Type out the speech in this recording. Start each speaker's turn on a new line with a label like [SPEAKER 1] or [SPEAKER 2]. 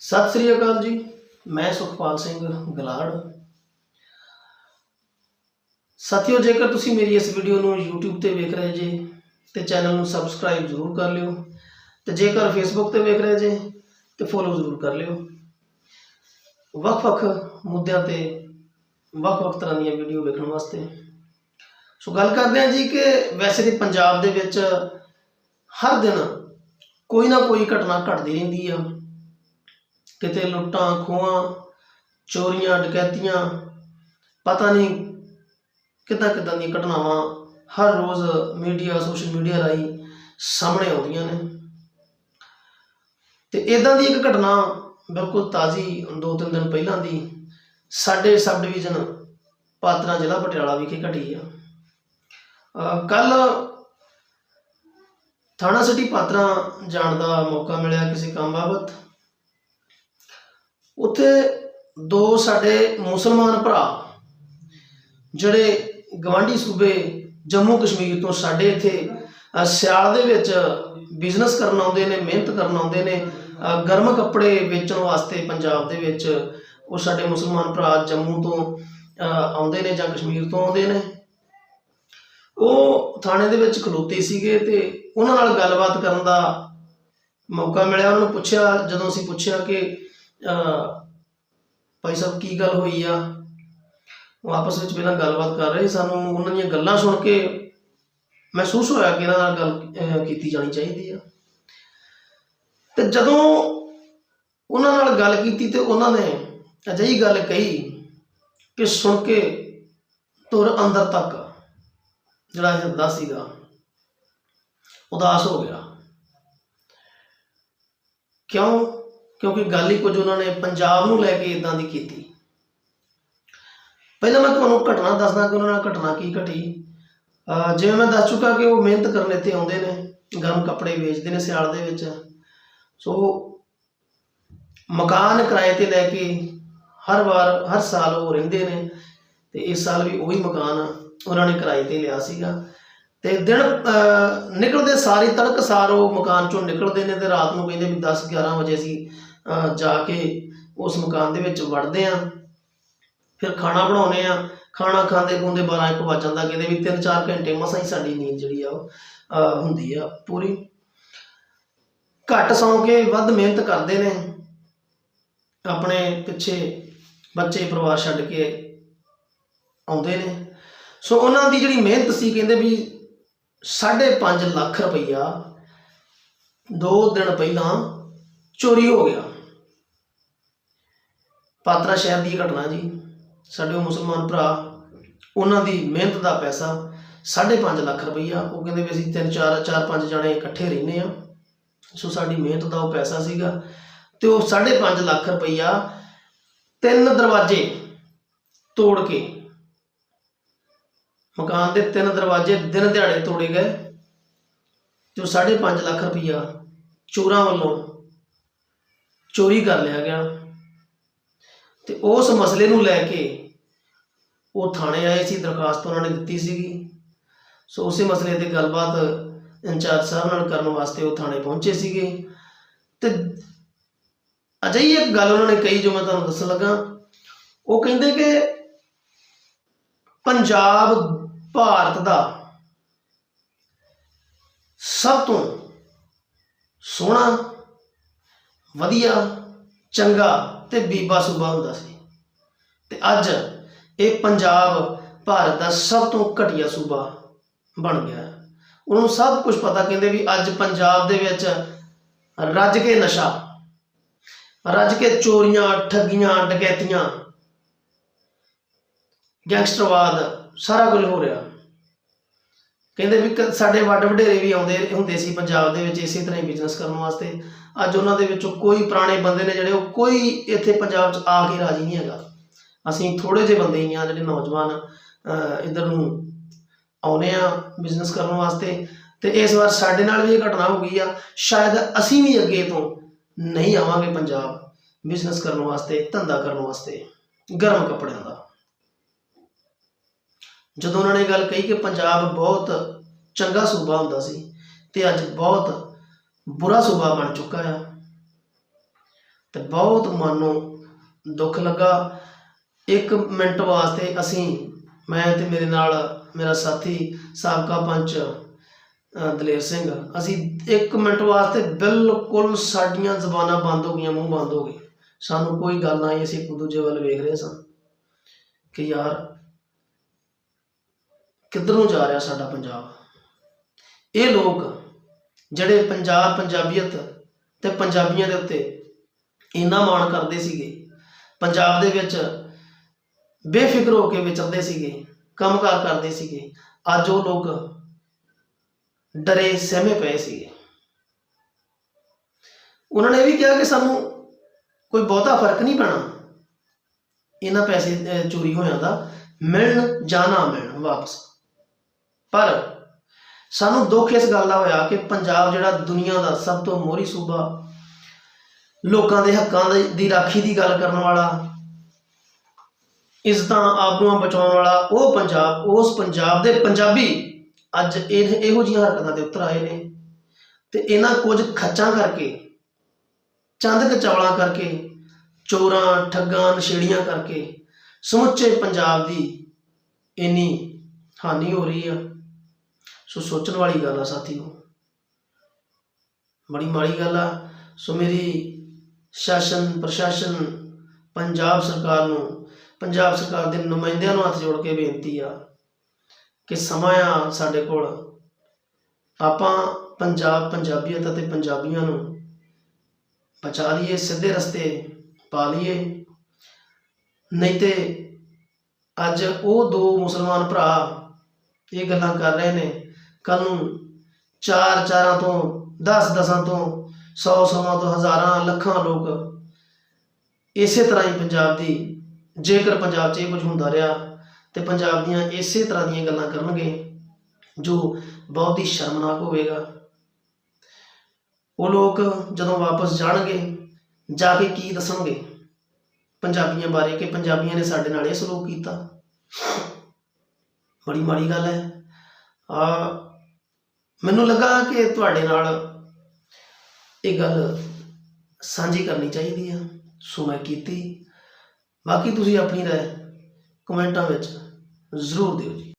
[SPEAKER 1] ਸਤਿ ਸ੍ਰੀ ਅਕਾਲ ਜੀ, ਮੈਂ ਸੁਖਪਾਲ ਸਿੰਘ ਗਲਾੜ। ਸਾਥੀਓ, ਜੇਕਰ ਤੁਸੀਂ ਮੇਰੀ ਇਸ ਵੀਡੀਓ ਨੂੰ YouTube ਤੇ ਵੇਖ ਰਹੇ ਜੇ, ਤੇ ਚੈਨਲ ਨੂੰ ਸਬਸਕ੍ਰਾਈਬ ਜ਼ਰੂਰ ਕਰ ਲਿਓ, ਤੇ ਜੇਕਰ Facebook ਤੇ ਵੇਖ ਰਹੇ ਜੇ, ਤੇ ਫੋਲੋ ਜ਼ਰੂਰ ਕਰ ਲਿਓ। ਵੱਖ-ਵੱਖ ਮੁੱਦਿਆਂ ਤੇ ਵੱਖ-ਵੱਖ ਤਰ੍ਹਾਂ ਦੀਆਂ ਵੀਡੀਓ ਵੇਖਣ ਵਾਸਤੇ। ਸੋ ਗੱਲ ਕਰਦੇ ਹਾਂ ਜੀ ਕਿ ਵੈਸੇ ਤੇ ਪੰਜਾਬ ਦੇ ਵਿੱਚ ਹਰ ਦਿਨ ਕੋਈ ਨਾ ਕੋਈ ਘਟਨਾ ਘਟਦੀ ਰਹਿੰਦੀ ਆ। ਕਿਤੇ ਲੁੱਟਾਂ, ਖੋਹਾਂ, ਚੋਰੀਆਂ, ਡਕੈਤੀਆਂ, ਪਤਾ ਨਹੀਂ ਕਿੱਦਾਂ ਕਿੱਦਾਂ ਦੀਆਂ ਘਟਨਾਵਾਂ ਹਰ ਰੋਜ਼ ਮੀਡੀਆ, ਸੋਸ਼ਲ ਮੀਡੀਆ ਰਾਹੀਂ ਸਾਹਮਣੇ ਆਉਂਦੀਆਂ ਨੇ। ਤੇ ਇਦਾਂ ਦੀ ਇੱਕ ਘਟਨਾ ਬਿਲਕੁਲ ਤਾਜ਼ੀ ਦੋ ਤਿੰਨ ਦਿਨ ਪਹਿਲਾਂ ਦੀ ਸਾਡੇ ਸਬ ਡਿਵੀਜ਼ਨ ਪਾਤਰਾ ਜ਼ਿਲ੍ਹਾ ਪਟਿਆਲਾ ਵਿਖੇ ਘਟੀ ਆ। ਕੱਲ ਥਾਣਾ ਸਿਟੀ ਪਾਤਰਾ ਜਾਣ ਦਾ ਮੌਕਾ ਮਿਲਿਆ ਕਿਸੇ ਕੰਮ ਬਾਬਤ। ਉੱਥੇ ਦੋ ਸਾਡੇ ਮੁਸਲਮਾਨ ਭਰਾ ਜਿਹੜੇ ਗਵਾਂਢੀ ਸੂਬੇ ਜੰਮੂ ਕਸ਼ਮੀਰ ਤੋਂ ਸਾਡੇ ਇੱਥੇ ਸਿਆਲ ਦੇ ਵਿੱਚ ਬਿਜ਼ਨਸ ਕਰਨ ਆਉਂਦੇ ਨੇ, ਮਿਹਨਤ ਕਰਨ ਆਉਂਦੇ ਨੇ ਗਰਮ ਕੱਪੜੇ ਵੇਚਣ ਵਾਸਤੇ ਪੰਜਾਬ ਦੇ ਵਿੱਚ ਉਹ ਸਾਡੇ ਮੁਸਲਮਾਨ ਭਰਾ ਜੰਮੂ ਤੋਂ ਆਉਂਦੇ ਨੇ ਜਾਂ ਕਸ਼ਮੀਰ ਤੋਂ ਆਉਂਦੇ ਨੇ। ਉਹ ਥਾਣੇ ਦੇ ਵਿੱਚ ਖਲੋਤੇ ਸੀਗੇ ਤੇ ਉਹਨਾਂ ਨਾਲ ਗੱਲਬਾਤ ਕਰਨ ਦਾ ਮੌਕਾ ਮਿਲਿਆ। ਉਹਨਾਂ ਨੂੰ ਪੁੱਛਿਆ, ਜਦੋਂ ਅਸੀਂ ਪੁੱਛਿਆ ਕਿ ਭਾਈ ਸਾਹਿਬ, ਕੀ ਗੱਲ ਹੋਈ ਆ? ਉਹ ਆਪਸ ਵਿੱਚ ਪਹਿਲਾਂ ਗੱਲਬਾਤ ਕਰ ਰਹੇ ਸਾਨੂੰ ਉਹਨਾਂ ਦੀਆਂ ਗੱਲਾਂ ਸੁਣ ਕੇ ਮਹਿਸੂਸ ਹੋਇਆ ਕਿ ਇਹਨਾਂ ਨਾਲ ਗੱਲ ਕੀਤੀ ਜਾਣੀ ਚਾਹੀਦੀ ਆ। ਤੇ ਜਦੋਂ ਉਹਨਾਂ ਨਾਲ ਗੱਲ ਕੀਤੀ ਤੇ ਉਹਨਾਂ ਨੇ ਅਜਿਹੀ ਗੱਲ ਕਹੀ ਕਿ ਸੁਣ ਕੇ ਤੁਰ ਅੰਦਰ ਤੱਕ ਜਿਹੜਾ ਹਿਰਦਾ ਸੀਗਾ, ਉਦਾਸ ਹੋ ਗਿਆ। ਕਿਉਂ? ਕਿਉਂਕਿ ਗੱਲ ਹੀ ਕੁਝ ਉਹਨਾਂ ਨੇ ਪੰਜਾਬ ਨੂੰ ਲੈ ਕੇ ਇਦਾਂ ਦੀ ਕੀਤੀ। ਪਹਿਲਾਂ ਮੈਂ ਤੁਹਾਨੂੰ ਘਟਨਾ ਦੱਸਦਾ ਕਿ ਉਹਨਾਂ ਨਾਲ ਘਟਨਾ ਕੀ ਘਟੀ। ਜਿਵੇਂ ਮੈਂ ਦੱਸ ਚੁੱਕਾ ਕਿ ਉਹ ਮਿਹਨਤ ਕਰਨ ਇੱਥੇ ਆਉਂਦੇ ਨੇ, ਗਰਮ ਕੱਪੜੇ ਵੇਚਦੇ ਨੇ ਸਿਆਲ ਦੇ ਵਿੱਚ। ਸੋ ਮਕਾਨ ਕਿਰਾਏ ਤੇ ਲੈ ਕੇ ਹਰ ਵਾਰ, ਹਰ ਸਾਲ ਉਹ ਰਹਿੰਦੇ ਨੇ ਤੇ ਇਸ ਸਾਲ ਵੀ ਉਹੀ ਮਕਾਨ ਉਹਨਾਂ ਨੇ ਕਿਰਾਏ ਤੇ ਲਿਆ ਸੀਗਾ। ਤੇ ਦਿਨ ਅਹ, ਨਿਕਲਦੇ ਸਾਰੀ ਤੜਕ ਸਾਰ ਉਹ ਮਕਾਨ ਚੋਂ ਨਿਕਲਦੇ ਨੇ ਤੇ ਰਾਤ ਨੂੰ ਕਹਿੰਦੇ ਵੀ 10 11 ਵਜੇ ਅਸੀਂ ਅਹ, ਜਾ ਕੇ ਉਸ ਮਕਾਨ ਦੇ ਵਿੱਚ ਵੜਦੇ ਆ ਫਿਰ ਖਾਣਾ ਬਣਾਉਨੇ ਆ ਖਾਣਾ ਖਾਂਦੇ ਖੁੰਦੇ 12 1 ਵੱਜ ਜਾਂਦਾ ਕਹਿੰਦੇ ਵੀ 3-4 ਘੰਟੇ ਮਸਾਂ ਹੀ ਸਾਡੀ ਨੀਂਦ ਜਿਹੜੀ ਆ ਉਹ ਹੁੰਦੀ ਆ ਪੂਰੀ। ਘੱਟ ਸੌਂ ਕੇ ਵੱਧ ਮਿਹਨਤ ਕਰਦੇ ਨੇ। ਆਪਣੇ ਪਿੱਛੇ ਬੱਚੇ ਪਰਿਵਾਰ ਛੱਡ ਕੇ ਆਉਂਦੇ ਨੇ। ਸੋ ਉਹਨਾਂ ਦੀ ਜਿਹੜੀ ਮਿਹਨਤ ਸੀ ਕਹਿੰਦੇ ਵੀ 5.5 ਲੱਖ ਰੁਪਈਆ ਦੋ ਦਿਨ ਪਹਿਲਾਂ ਚੋਰੀ ਹੋ ਗਿਆ। ਪਾਤਰਾ ਸ਼ਹਿਰ ਦੀ ਇਹ ਘਟਨਾ ਜੀ, ਸਾਡੇ ਉਹ ਮੁਸਲਮਾਨ ਭਰਾ, ਉਹਨਾਂ ਦੀ ਮਿਹਨਤ ਦਾ ਪੈਸਾ 5.5 ਲੱਖ ਰੁਪਈਆ, ਉਹ ਕਹਿੰਦੇ ਵੀ ਅਸੀਂ ਤਿੰਨ ਚਾਰ ਚਾਰ ਪੰਜ ਜਣੇ ਇਕੱਠੇ ਰਹਿੰਦੇ ਆ ਸੋ ਸਾਡੀ ਮਿਹਨਤ ਦਾ ਉਹ ਪੈਸਾ ਸੀਗਾ ਤੇ ਉਹ 5.5 ਲੱਖ ਰੁਪਈਆ ਤਿੰਨ ਦਰਵਾਜ਼ੇ ਤੋੜ ਕੇ ਮਕਾਨ ਦੇ ਤਿੰਨ ਦਰਵਾਜ਼ੇ ਦਿਨ ਦਿਹਾੜੇ ਤੋੜੇ ਗਏ ਜੋ ਉਹ 5.5 ਲੱਖ ਰੁਪਈਆ ਚੋਰਾਂ ਵੱਲੋਂ ਚੋਰੀ ਕਰ ਲਿਆ ਗਿਆ। ਤੇ ਉਸ ਮਸਲੇ ਨੂੰ ਲੈ ਕੇ ਉਹ ਥਾਣੇ ਆਏ ਸੀ, ਦਰਖਾਸਤ ਉਹਨਾਂ ਨੇ ਦਿੱਤੀ ਸੀਗੀ। ਸੋ ਉਸੇ ਮਸਲੇ ਤੇ ਗੱਲਬਾਤ ਇੰਚਾਰਜ ਸਾਹਿਬ ਨਾਲ ਕਰਨ ਵਾਸਤੇ ਉਹ ਥਾਣੇ ਪਹੁੰਚੇ ਸੀਗੇ। ਤੇ ਅਜਿਹੀ ਇੱਕ ਗੱਲ ਉਹਨਾਂ ਨੇ ਕਹੀ ਜੋ ਮੈਂ ਤੁਹਾਨੂੰ ਦੱਸਣ ਲੱਗਾ। ਉਹ ਕਹਿੰਦੇ ਕਿ ਪੰਜਾਬ ਭਾਰਤ ਦਾ ਸਭ ਤੋਂ ਸੋਹਣਾ, ਵਧੀਆ, ਚੰਗਾ ਤੇ ਬੀਬਾ ਸੂਬਾ ਹੁੰਦਾ ਸੀ ਤੇ ਅੱਜ ਇਹ ਪੰਜਾਬ ਭਾਰਤ ਦਾ ਸਭ ਤੋਂ ਘਟੀਆ ਸੂਬਾ ਬਣ ਗਿਆ ਹੈ। ਉਹਨਾਂ ਨੂੰ ਸਭ ਕੁਝ ਪਤਾ ਕਹਿੰਦੇ ਵੀ ਅੱਜ ਪੰਜਾਬ ਦੇ ਵਿੱਚ ਰੱਜ ਕੇ ਨਸ਼ਾ, ਰੱਜ ਕੇ ਚੋਰੀਆਂ, ਠੱਗੀਆਂ, ਡਕੈਤੀਆਂ ਗੈਂਗਸਟਰਵਾਦ ਸਾਰਾ ਕੁਝ ਹੋ ਰਿਹਾ। ਕਹਿੰਦੇ ਵੀ ਕ- ਸਾਡੇ ਵੱਡ ਵਡੇਰੇ ਵੀ ਆਉਂਦੇ ਹੁੰਦੇ ਸੀ ਪੰਜਾਬ ਦੇ ਵਿੱਚ ਇਸੇ ਤਰ੍ਹਾਂ ਹੀ ਬਿਜ਼ਨਸ ਕਰਨ ਵਾਸਤੇ। ਅੱਜ ਉਹਨਾਂ ਦੇ ਵਿੱਚੋਂ ਕੋਈ ਪੁਰਾਣੇ ਬੰਦੇ ਨੇ ਜਿਹੜੇ ਉਹ ਕੋਈ ਇੱਥੇ ਪੰਜਾਬ 'ਚ ਆ ਕੇ ਰਾਜੀ ਨਹੀਂ ਹੈਗਾ। ਅਸੀਂ ਥੋੜੇ ਜਿਹੇ ਬੰਦੇ ਹੀ ਆ ਜਿਹੜੇ ਨੌਜਵਾਨ ਅਹ, ਇੱਧਰ ਨੂੰ ਆਉਨੇ ਆ ਬਿਜ਼ਨਸ ਕਰਨ ਵਾਸਤੇ। ਤੇ ਇਸ ਵਾਰ ਸਾਡੇ ਨਾਲ ਵੀ ਇਹ ਘਟਨਾ ਹੋ ਗਈ ਆ। ਸ਼ਾਇਦ ਅਸੀਂ ਵੀ ਅੱਗੇ ਤੋਂ ਨਹੀਂ ਆਵਾਂਗੇ ਪੰਜਾਬ ਬਿਜ਼ਨਸ ਕਰਨ ਵਾਸਤੇ ਧੰਦਾ ਕਰਨ ਵਾਸਤੇ। ਗਰਮ ਕੱਪੜਿਆਂ ਦਾ। ਜਦੋਂ ਉਹਨਾਂ ਨੇ ਗੱਲ ਕਹੀ ਕਿ ਪੰਜਾਬ ਬਹੁਤ ਚੰਗਾ ਸੂਬਾ ਹੁੰਦਾ ਸੀ ਤੇ ਅੱਜ ਬਹੁਤ ਬੁਰਾ ਸੂਬਾ ਬਣ ਚੁੱਕਾ ਆ, ਤੇ ਬਹੁਤ ਮਨ ਨੂੰ ਦੁੱਖ ਲੱਗਾ। ਇੱਕ ਮਿੰਟ ਵਾਸਤੇ ਅਸੀਂ, ਮੈਂ ਤੇ ਮੇਰੇ ਨਾਲ ਮੇਰਾ ਸਾਥੀ ਸਾਬਕਾ ਪੰਚ ਦਲੇਰ ਸਿੰਘ, ਅਸੀਂ ਇੱਕ ਮਿੰਟ ਵਾਸਤੇ ਬਿਲਕੁਲ ਸਾਡੀਆਂ ਜ਼ਬਾਨਾਂ ਬੰਦ ਹੋ ਗਈਆਂ, ਮੂੰਹ ਬੰਦ ਹੋ ਗਏ। ਸਾਨੂੰ ਕੋਈ ਗੱਲ ਨਾ ਆਈ, ਅਸੀਂ ਇੱਕ ਦੂਜੇ ਵੱਲ ਵੇਖ ਰਹੇ ਸਾਂ ਕਿ ਯਾਰ ਕਿੱਧਰ ਨੂੰ ਜਾ ਰਿਹਾ ਸਾਡਾ ਪੰਜਾਬ? ਇਹ ਲੋਕ ਜਿਹੜੇ ਪੰਜਾਬ ਪੰਜਾਬੀਅਤ ਤੇ ਪੰਜਾਬੀਆਂ ਦੇ ਉੱਤੇ ਇੰਨਾ ਮਾਣ ਕਰਦੇ ਸੀਗੇ, ਪੰਜਾਬ ਦੇ ਵਿੱਚ ਬੇਫਿਕਰ ਹੋ ਕੇ ਵਿਚਰਦੇ ਸੀਗੇ, ਕੰਮਕਾਰ ਕਰਦੇ ਸੀਗੇ, ਅੱਜ ਉਹ ਲੋਕ ਡਰੇ ਸਹਿਮੇ ਪਏ ਸੀਗੇ। ਉਹਨਾਂ ਨੇ ਇਹ ਵੀ ਕਿਹਾ ਕਿ ਸਾਨੂੰ ਕੋਈ ਬਹੁਤਾ ਫ਼ਰਕ ਨਹੀਂ ਪੈਣਾ। ਇਹਨਾਂ ਪੈਸੇ ਚੋਰੀ ਹੋਇਆਂ ਦਾ ਮਿਲਣ ਜਾਂ ਨਾ ਮਿਲਣ ਵਾਪਸ। ਪਰ ਸਾਨੂੰ ਦੁੱਖ ਇਸ ਗੱਲ ਦਾ ਹੋਇਆ ਕਿ ਪੰਜਾਬ ਜਿਹੜਾ ਦੁਨੀਆ ਦਾ ਸਭ ਤੋਂ ਮੋਹਰੀ ਸੂਬਾ, ਲੋਕਾਂ ਦੇ ਹੱਕਾਂ ਦੀ- ਦੀ ਰਾਖੀ ਦੀ ਗੱਲ ਕਰਨ ਵਾਲਾ ਇੱਜ਼ਤਾਂ ਆਪੂਆਂ ਬਚਾਉਣ ਵਾਲਾ, ਉਹ ਪੰਜਾਬ ਉਸ ਪੰਜਾਬ ਦੇ ਪੰਜਾਬੀ ਅੱਜ ਇਹ ਇਹੋ ਜਿਹੀਆਂ ਹਰਕਤਾਂ ਦੇ ਉੱਤਰ ਆਏ ਨੇ। ਤੇ ਇਹਨਾਂ ਕੁਝ ਖੱਚਾਂ ਕਰਕੇ, ਚੰਦ ਕਚੌਲਾਂ ਕਰਕੇ, ਚੋਰਾਂ, ਠੱਗਾਂ, ਨਸ਼ੇੜੀਆਂ ਕਰਕੇ ਸਮੁੱਚੇ ਪੰਜਾਬ ਦੀ ਇੰਨੀ ਹਾਨੀ ਹੋ ਰਹੀ ਆ। ਸੋ ਸੋਚਣ ਵਾਲੀ ਗੱਲ ਆ ਸਾਥੀਓ। ਬੜੀ ਮਾੜੀ ਗੱਲ ਆ। ਸੋ ਮੇਰੀ ਸ਼ਾਸਨ, ਪ੍ਰਸ਼ਾਸਨ ਪੰਜਾਬ ਸਰਕਾਰ ਨੂੰ, ਪੰਜਾਬ ਸਰਕਾਰ ਦੇ ਨੁਮਾਇੰਦਿਆਂ ਨੂੰ ਹੱਥ ਜੋੜ ਕੇ ਬੇਨਤੀ ਆ ਕਿ ਸਮਾਂ ਆ ਸਾਡੇ ਕੋਲ। ਆਪਾਂ ਪੰਜਾਬ ਪੰਜਾਬੀਅਤ ਅਤੇ ਪੰਜਾਬੀਆਂ ਨੂੰ ਬਚਾ ਲਈਏ, ਸਿੱਧੇ ਰਸਤੇ ਪਾ ਲਈਏ। ਨਹੀਂ ਤੇ ਅੱਜ ਉਹ ਦੋ ਮੁਸਲਮਾਨ ਭਰਾ ਇਹ ਗੱਲਾਂ ਕਰ ਰਹੇ ਨੇ ਕੱਲ ਨੂੰ ਚਾਰ ਚਾਰਾਂ ਤੋਂ 10 ਦਸਾਂ ਤੋਂ 100 ਸੌਾਂ ਤੋਂ ਹਜ਼ਾਰਾਂ ਲੱਖਾਂ ਲੋਕ ਇਸੇ ਤਰ੍ਹਾਂ ਹੀ ਪੰਜਾਬ ਦੀ, ਜੇਕਰ ਪੰਜਾਬ 'ਚ ਇਹ ਕੁਝ ਹੁੰਦਾ ਰਿਹਾ ਤੇ ਪੰਜਾਬ ਦੀਆਂ ਇਸੇ ਤਰ੍ਹਾਂ ਦੀਆਂ ਗੱਲਾਂ ਕਰਨਗੇ, ਜੋ ਬਹੁਤ ਹੀ ਸ਼ਰਮਨਾਕ ਹੋਵੇਗਾ। ਉਹ ਲੋਕ ਜਦੋਂ ਵਾਪਸ ਜਾਣਗੇ, ਜਾ ਕੇ ਕੀ ਦੱਸਣਗੇ? ਪੰਜਾਬੀਆਂ ਬਾਰੇ ਕਿ ਪੰਜਾਬੀਆਂ ਨੇ ਸਾਡੇ ਨਾਲ ਇਹ ਸਲੂਕ ਕੀਤਾ। ਬੜੀ ਮਾੜੀ ਗੱਲ ਹੈ। ਆ ਮੈਨੂੰ ਲੱਗਾ ਕਿ ਤੁਹਾਡੇ ਨਾਲ ਇਹ ਗੱਲ ਸਾਂਝੀ ਕਰਨੀ ਚਾਹੀਦੀ ਆ। ਸੋ ਮੈਂ ਕੀਤੀ। ਬਾਕੀ ਤੁਸੀਂ ਆਪਣੀ ਰਾਏ ਕਮੈਂਟਾਂ ਵਿੱਚ ਜ਼ਰੂਰ ਦਿਓ ਜੀ।